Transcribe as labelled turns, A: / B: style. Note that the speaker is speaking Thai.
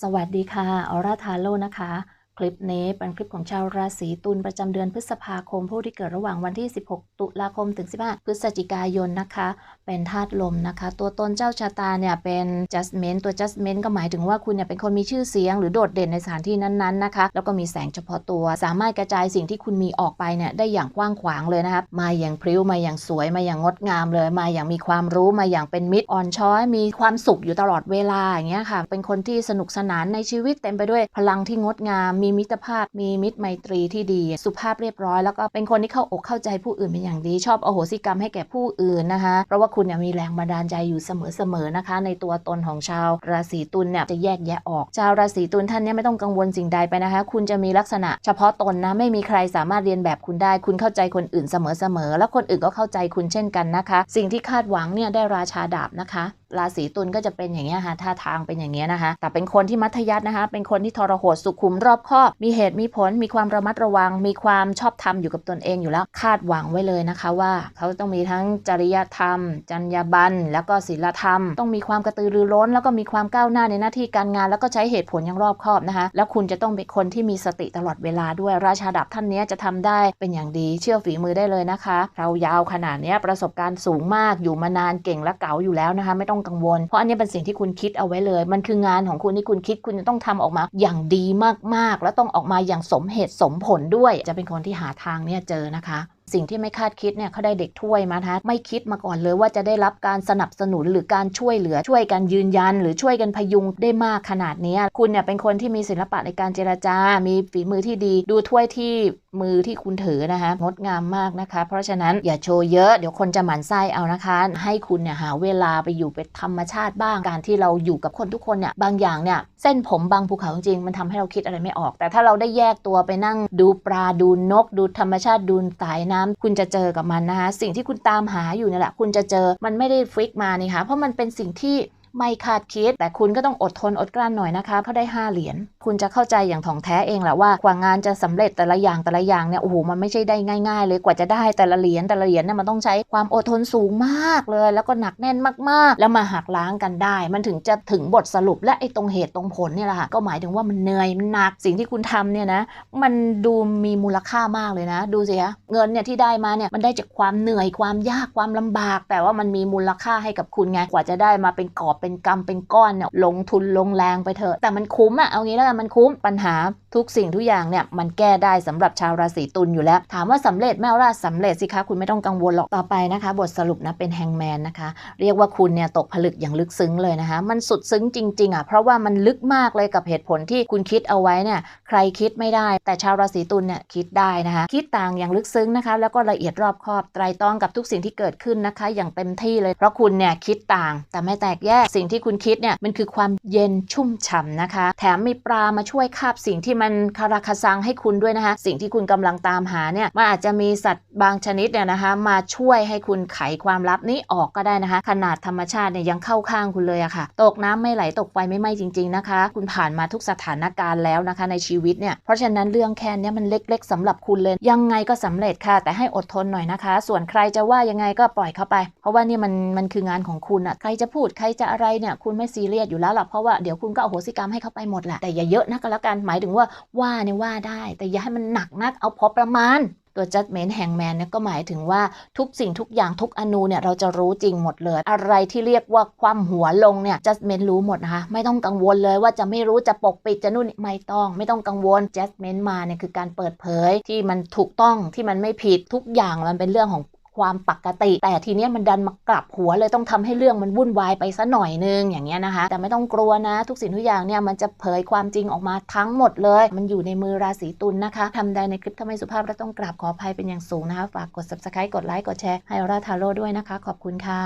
A: สวัสดีค่ะ ออร่าทาโร่นะคะ คลิปนี้เป็นคลิปของชาวราศีตุลประจำเดือนพฤษภาคม ผู้ที่เกิดระหว่างวันที่ 16 ตุลาคมถึง 15 พฤศจิกายนนะคะ เป็นธาตุลมนะคะ ตัวตนเจ้าชะตาเนี่ยเป็น judgment ตัว judgment ก็หมายถึงว่าคุณเนี่ยเป็นคนมีชื่อเสียง หรือโดดเด่นในสถานที่นั้นๆนะคะ แล้วก็มีแสงเฉพาะตัว สามารถกระจายสิ่งที่คุณมีออกไปเนี่ยได้อย่างกว้างขวางเลยนะคะมาอย่างพริ้วมาอย่างสวยมาอย่างงดงามเลย มาอย่างมีความรู้มาอย่างเป็นมิตรอ่อนช้อย มีความสุขอยู่ตลอดเวลาอย่างเงี้ยค่ะ เป็นคนที่สนุกสนานในชีวิตเต็มไปด้วยพลังที่งดงามมีมิตรภาพ มีมิตรไมตรีที่ดี สุภาพเรียบร้อย แล้วก็เป็นคนที่เข้าอกเข้าใจผู้อื่นเป็นอย่างดี ชอบอโหสิกรรมให้แก่ผู้อื่นนะคะ เพราะว่าคุณเนี่ยมีแรงบันดาลใจอยู่เสมอๆนะคะ ในตัวตนของชาวราศีตุลเนี่ยจะแยกแยะออก ชาวราศีตุลท่านเนี่ยไม่ต้องกังวลสิ่งใดไปนะคะ คุณจะมีลักษณะ เฉพาะตนนะ ไม่มีใครสามารถเรียนแบบคุณได้ คุณเข้าใจคนอื่นเสมอๆ แล้วคนอื่นก็เข้าใจคุณเช่นกันนะคะ สิ่งที่คาดหวังเนี่ยได้ราชาดาบนะคะราศีตุลก็จะเป็นอย่างเงี้ยค่ะท่าทางเป็นอย่างเงี้ยนะคะ แต่เป็นคนที่มัธยัสถ์นะคะ เป็นคนที่ทรหดสุขุมรอบคอบ มีเหตุมีผล มีความระมัดระวัง มีความชอบธรรมอยู่กับตนเองอยู่แล้ว คาดหวังไว้เลยนะคะว่า เขาต้องมีทั้งจริยธรรม จรรยาบรรณ แล้วก็ศีลธรรม ต้องมีความกระตือรือร้น แล้วก็มีความก้าวหน้าในหน้าที่การงาน แล้วก็ใช้เหตุผลอย่างรอบคอบนะคะ แล้วคุณจะต้องเป็นคนที่มีสติตลอดเวลาด้วย ราชาดับท่านนี้จะทำได้เป็นอย่างดี เชื่อฝีมือได้เลยนะคะ เรายาวขนาดนี้ประสบการณ์สูงมาก อยู่มานานเก่งและเก๋าอยู่แล้วนะคะ ไม่ต้องกังวล เพราะอันนี้เป็นสิ่งที่คุณคิดเอาไว้เลย มันคืองานของคุณที่คุณคิดคุณจะต้องทำออกมาอย่างดีมากๆ แล้วต้องออกมาอย่างสมเหตุสมผลด้วย จะเป็นคนที่หาทางเนี่ยเจอนะคะสิ่งที่ไม่คาดคิดเนี่ยเขาได้เด็กถ้วยมานะคะไม่คิดมาก่อนเลยว่าจะได้รับการสนับสนุนหรือการช่วยเหลือช่วยกันยืนยัน หรือช่วยกันพยุงได้มากขนาดนี้คุณเนี่ยเป็นคนที่มีศิลปะในการเจรจา มีฝีมือที่ดี ดูถ้วยที่ มือที่คุณถือนะคะงดงามมากนะคะ เพราะฉะนั้นอย่าโชว์เยอะเดี๋ยวคนจะหมั่นไส้เอานะคะ ให้คุณเนี่ยหาเวลาไปอยู่เป็นธรรมชาติบ้างการที่เราอยู่กับคนทุกคนเนี่ยบางอย่างเนี่ยเส้นผมบางภูเขาจริงมันทำให้เราคิดอะไรไม่ออก แต่ถ้าเราได้แยกตัวไปนั่งดูปลาดูนก ดูธรรมชาติดูสายน้ำคุณจะเจอกับมันนะคะสิ่งที่คุณตามหาอยู่เนี่ยแหละคุณจะเจอมันไม่ได้ฟิกมานี่ค่ะเพราะมันเป็นสิ่งที่ไม่คาดคิด แต่คุณก็ต้องอดทนอดกลั้นหน่อยนะคะเพราะได้ 5 เหรียญ คุณจะเข้าใจอย่างถ่องแท้เองแหละว่ากว่างานจะสำเร็จแต่ละอย่างแต่ละอย่างเนี่ยโอ้โหมันไม่ใช่ได้ง่าย ๆ เลยกว่าจะได้แต่ละเหรียญแต่ละเหรียญเนี่ยมันต้องใช้ความอดทนสูงมากเลย แล้วก็หนักแน่นมากๆ แล้วมาหักล้างกันได้ มันถึงจะถึงบทสรุปและไอ้ตรงเหตุตรงผลเนี่ยแหละค่ะก็หมายถึงว่ามันเหนื่อยมันหนักสิ่งที่คุณทำเนี่ยนะมันดูมีมูลค่ามากเลยนะ ดูสิคะเงินเนี่ยที่ได้มาเนี่ยมันได้จากความเหนื่อยความยากความลำบาก แต่ว่ามันมีมูลค่าให้กับคุณไงกว่าจะได้มาเป็นกอบเป็นกำเป็นก้อนเนี่ยลงทุนลงแรงไปเถอะแต่มันคุ้มอะเอางี้แล้วกันมันคุ้มปัญหาทุกสิ่งทุกอย่างเนี่ยมันแก้ได้สำหรับชาวราศีตุลอยู่แล้ว ถามว่าสำเร็จแม่ว่าสำเร็จสิคะคุณไม่ต้องกังวลหรอกต่อไปนะคะ บทสรุปนะเป็นแฮงแมนนะคะ เรียกว่าคุณเนี่ยตกผลึกอย่างลึกซึ้งเลยนะคะ มันสุดซึ้งจริงๆอะเพราะว่ามันลึกมากเลยกับเหตุผลที่คุณคิดเอาไว้เนี่ยใครคิดไม่ได้ แต่ชาวราศีตุลเนี่ยคิดได้นะคะ คิดต่างอย่างลึกซึ้งนะคะ แล้วก็ละเอียดรอบคอบไตรตรองกับทุกสิ่งที่เกิดขึ้นนะคะ อย่างเต็มที่เลยเพราะคุณเนี่ยคิดต่าง แต่ไม่แตกแยกสิ่งที่คุณคิดเนี่ยมันคือความเย็นชุ่มฉ่ำนะคะ แถมมีปลามาช่วยคาบสิ่งที่มันคาราคาซังให้คุณด้วยนะคะ สิ่งที่คุณกำลังตามหาเนี่ยมันอาจจะมีสัตว์บางชนิดเนี่ยนะคะ มาช่วยให้คุณไขความลับนี้ออกก็ได้นะคะ ขนาดธรรมชาติเนี่ยยังเข้าข้างคุณเลยอะค่ะ ตกน้ำไม่ไหลตกไฟไม่ไหม้จริง ๆนะคะ คุณผ่านมาทุกสถานการณ์แล้วนะคะ ในชีวิตเนี่ยเพราะฉะนั้นเรื่องแค่นี้มันเล็ก ๆสำหรับคุณเลย ยังไงก็สำเร็จค่ะ แต่ให้อดทนหน่อยนะคะ ส่วนใครจะว่ายังไงก็ปล่อยเข้าไป เพราะว่านี่มันมันคืองานของคุณอะใครจะพูดใครจะอะไรเนี่ยคุณไม่ซีเรียสอยู่แล้วหรอกเพราะว่าเดี๋ยวคุณก็อโหสิกรรมให้เขาไปหมดแหละแต่อย่าเยอะนะก็แล้วกันหมายถึงว่าว่าเนี่ยว่าได้ แต่อย่าให้มันหนักนักเอาพอประมาณตัว judgment แหงแมนเนี่ยก็หมายถึงว่าทุกสิ่งทุกอย่างทุกอนูเนี่ยเราจะรู้จริงหมดเลย อะไรที่เรียกว่าความหัวลงเนี่ย judgment รู้หมดนะคะไม่ต้องกังวลเลยว่าจะไม่รู้จะปกปิดจะนู่นไม่ต้อง ไม่ต้องกังวล judgment มาเนี่ยคือการเปิดเผยที่มันถูกต้องที่มันไม่ผิดทุกอย่างมันเป็นเรื่องของ ความปกติ แต่ทีเนี้ยมันดันมากลับหัวเลยต้องทำให้เรื่องมันวุ่นวายไปซะหน่อยนึงอย่างเงี้ยนะคะ แต่ไม่ต้องกลัวนะ ทุกสิ่งทุกอย่างเนี่ยมันจะเผยความจริงออกมาทั้งหมดเลย มันอยู่ในมือราศีตุลนนะคะทำได้ในคลิปทำไมสุภาพและต้องกราบขออภัยเป็นอย่างสูงนะคะ ฝากกด subscribe กดไลค์กดแชร์ให้ราทาโร่ด้วยนะคะ ขอบคุณค่ะ